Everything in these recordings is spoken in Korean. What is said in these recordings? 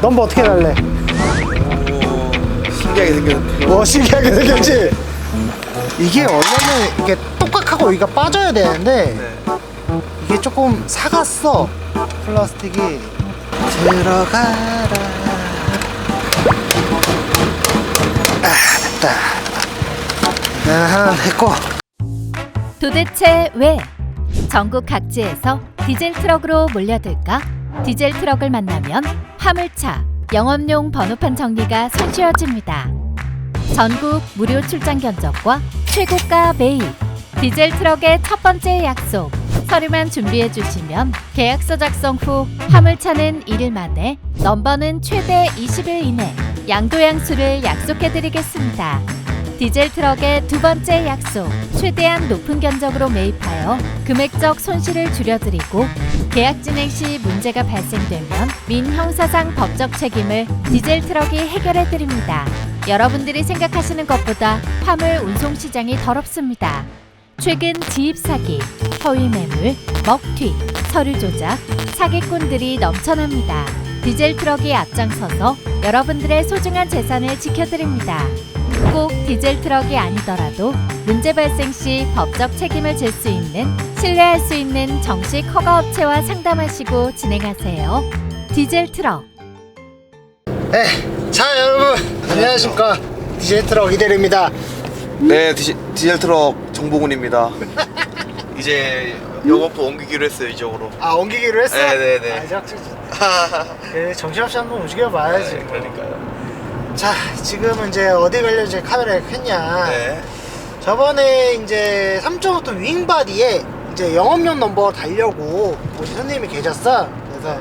넘버 어떻게 달래? 오 신기하게 생겼는데 뭐 신기하게 생겼지? 이게 원래는 이게 똑딱하고 여기가 빠져야 되는데 네. 이게 조금 사갔어 플라스틱이 들어가라 아 됐다 네, 하나 됐고 도대체 왜 전국 각지에서 디젤 트럭으로 몰려들까? 디젤 트럭을 만나면 화물차, 영업용 번호판 정리가 손쉬워집니다. 전국 무료 출장 견적과 최고가 매입. 디젤 트럭의 첫 번째 약속. 서류만 준비해 주시면 계약서 작성 후 화물차는 1일 만에, 넘버는 최대 20일 이내 양도양수를 약속해 드리겠습니다. 디젤 트럭의 두 번째 약속. 최대한 높은 견적으로 매입하여 금액적 손실을 줄여드리고 계약 진행 시 문제가 발생되면 민 형사상 법적 책임을 디젤 트럭이 해결해 드립니다. 여러분들이 생각하시는 것보다 화물 운송 시장이 더럽습니다. 최근 지입 사기, 허위 매물, 먹튀, 서류 조작, 사기꾼들이 넘쳐납니다. 디젤 트럭이 앞장서서 여러분들의 소중한 재산을 지켜드립니다. 꼭 디젤 트럭이 아니더라도 문제 발생 시 법적 책임을 질 수 있는 신뢰할 수 있는 정식 허가 업체와 상담하시고 진행하세요. 디젤 트럭. 네, 자 여러분 안녕하십니까. 디젤 트럭 이대리입니다. 네 디지, 디젤 트럭 정보군입니다. 이제 영업도 옮기기로 했어요 이쪽으로. 아 옮기기로 했어? 네네네. 아, 이제 그래, 정신없이 한번 움직여 봐야지 네, 그러니까요 자 지금은 이제 어디 가려 이제 카메라에 켰냐 네 저번에 이제 3.5톤 윙바디에 이제 영업용 넘버 달려고 우리 손님이 계셨어. 그래서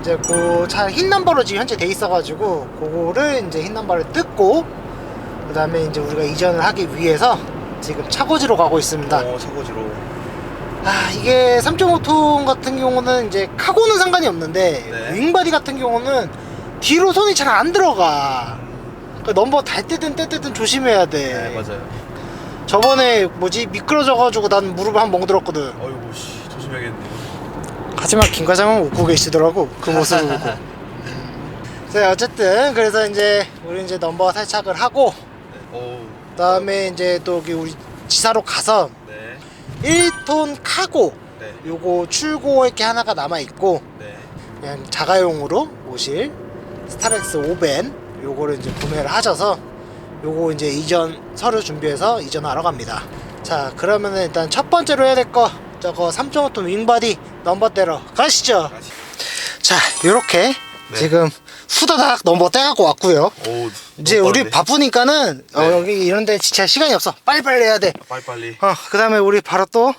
이제 그 차 흰 넘버로 지금 현재 돼 있어가지고 그거를 이제 흰 넘버를 뜯고 그 다음에 이제 우리가 이전을 하기 위해서 지금 차고지로 가고 있습니다. 오 차고지로 아 이게 3.5톤 같은 경우는 이제 카고는 상관이 없는데 네. 윙바디 같은 경우는 뒤로 손이 잘 안 들어가. 그 넘버 달 때든 때 때든 조심해야 돼. 네 맞아요 저번에 뭐지 미끄러져가지고 난 무릎을 한번 멍들었거든. 어이구 씨 조심해야겠네요 하지만 김 과장은 웃고 계시더라고 그 모습을 보고. 자 어쨌든 그래서 이제 우리 이제 넘버 탈착을 하고 네. 오 그다음에 이제 또 여기 우리 지사로 가서 네 1톤 카고 네. 요거 출고 이렇게 하나가 남아 있고 네. 그냥 자가용으로 모실 스타렉스 5벤 요거를 이제 구매를 하셔서 요거 이제 이전 서류 준비해서 이전하러 갑니다. 자 그러면은 일단 첫 번째로 해야 될 거 저거 3.5톤 윙바디 넘버대로 가시죠. 자 요렇게 네. 지금 후다닥 넘버 떼갖고 왔고요. 오 이제 우리 빠른데? 바쁘니까는 어, 네. 여기 이런데 진짜 시간이 없어. 빨리빨리 해야 돼. 빨리빨리 어 그 다음에 우리 바로 또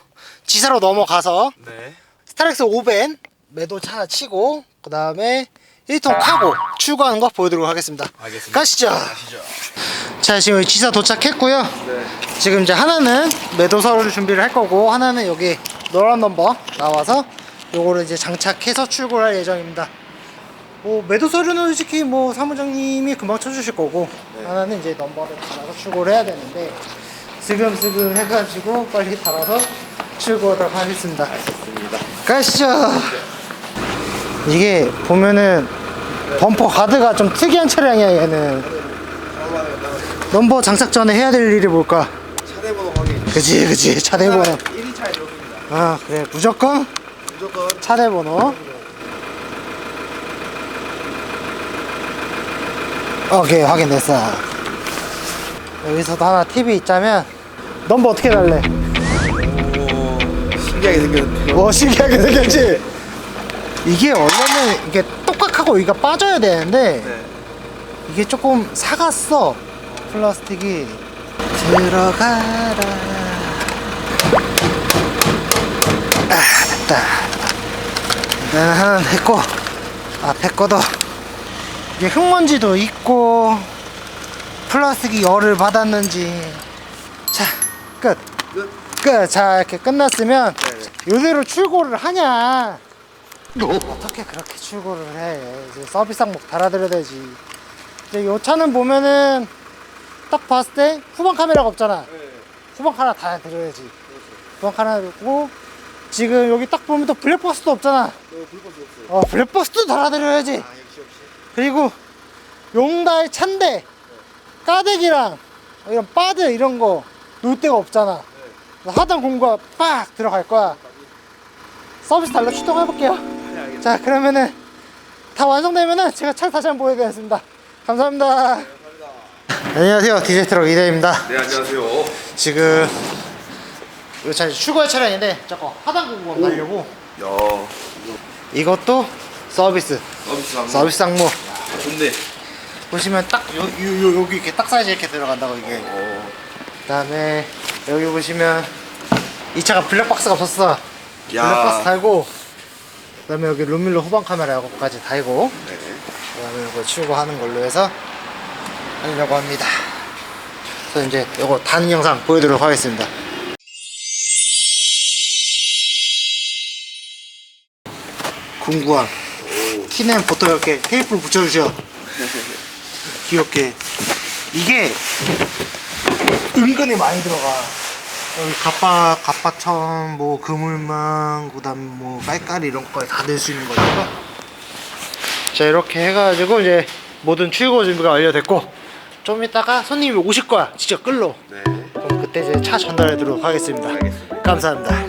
지사로 넘어가서 네 스타렉스 5벤 매도차 하나 치고 그 다음에 1톤 카고 출고하는 거 보여드리도록 하겠습니다. 알겠습니다 가시죠. 가시죠 자 지금 지사 도착했고요. 네 지금 이제 하나는 매도 서류를 준비를 할 거고 하나는 여기 노란 넘버 나와서 요거를 이제 장착해서 출고를 할 예정입니다. 뭐 매도 서류는 솔직히 뭐 사무장님이 금방 쳐주실 거고 네. 하나는 이제 넘버를 달아서 출고를 해야 되는데 스금스금 해가지고 빨리 달아서 출고하도록 하겠습니다. 알겠습니다 가시죠. 이게 보면은 범퍼 가드가 좀 특이한 차량이야 얘는. 넘버 장착 전에 해야 될 일이 뭘까? 차대번호 확인 그지 그지 차대번호. 1인 차에 넣습니다 아 그래 무조건 무조건 차대번호. 오케이 확인됐어. 여기서도 하나 팁이 있자면 넘버 어떻게 달래? 오 신기하게 생겼는데 뭐 신기하게 생겼지? 이게 원래는 이게 똑딱하고 여기가 빠져야 되는데 네. 이게 조금 사갔어. 플라스틱이. 들어가라. 아 됐다. 네, 하나 됐고 앞에 거도. 이게 흙먼지도 있고 플라스틱이 열을 받았는지. 자끝. 끝. 끝. 자 이렇게 끝났으면 네. 요대로 출고를 하냐 어떻게 그렇게 출고를 해? 이제 서비스 항목 달아드려야 되지. 이제 요 차는 보면은 딱 봤을 때 후방 카메라가 없잖아. 후방 카메라 달아드려야지. 후방 카메라 있고 지금 여기 딱 보면 또 블랙박스도 없잖아. 어 없어요. 어 블랙박스도 달아드려야지. 아 그리고 용다의 찬데 까대기랑 이런 바드 이런 거 놓을 데가 없잖아. 하단 공구가 빡 들어갈 거야. 서비스 달러 출동해 볼게요 자 그러면은 다 완성되면은 제가 차를 다시 한번 보여드리겠습니다. 감사합니다. 안녕하세요. 디젤 트럭 이대입니다. 네 안녕하세요. 지금 이거 차 출고할 차량인데 저거 하단 공구 한번 하려고. 야. 이것도 서비스. 서비스 한 서비스 항모 좋네. 보시면 딱 요, 요, 요, 여기 이렇게 딱 사이즈 이렇게 들어간다고 이게. 어. 그다음에 여기 보시면 이 차가 블랙박스가 없었어. 야. 블랙박스 달고 그 다음에 여기 룸밀러 후방 카메라까지 달고 네. 그다음에 이거 출고하는 걸로 해서 하려고 합니다. 그래서 이제 이거 다는 영상 보여드리도록 하겠습니다. 궁구함. 키는 보통 이렇게 테이프를 붙여주죠 귀엽게. 이게 은근히 많이 들어가 여기 갑바 갑바천 뭐 그물망 그 다음 뭐 깔깔이 이런 거까지 다낼 수 있는 거니까. 자 이렇게 해가지고 이제 모든 출고 준비가 완료됐고 좀 이따가 손님이 오실 거야. 직접 끌러. 네. 그럼 그때 이제 차 전달해 드리도록 하겠습니다. 알겠습니다. 감사합니다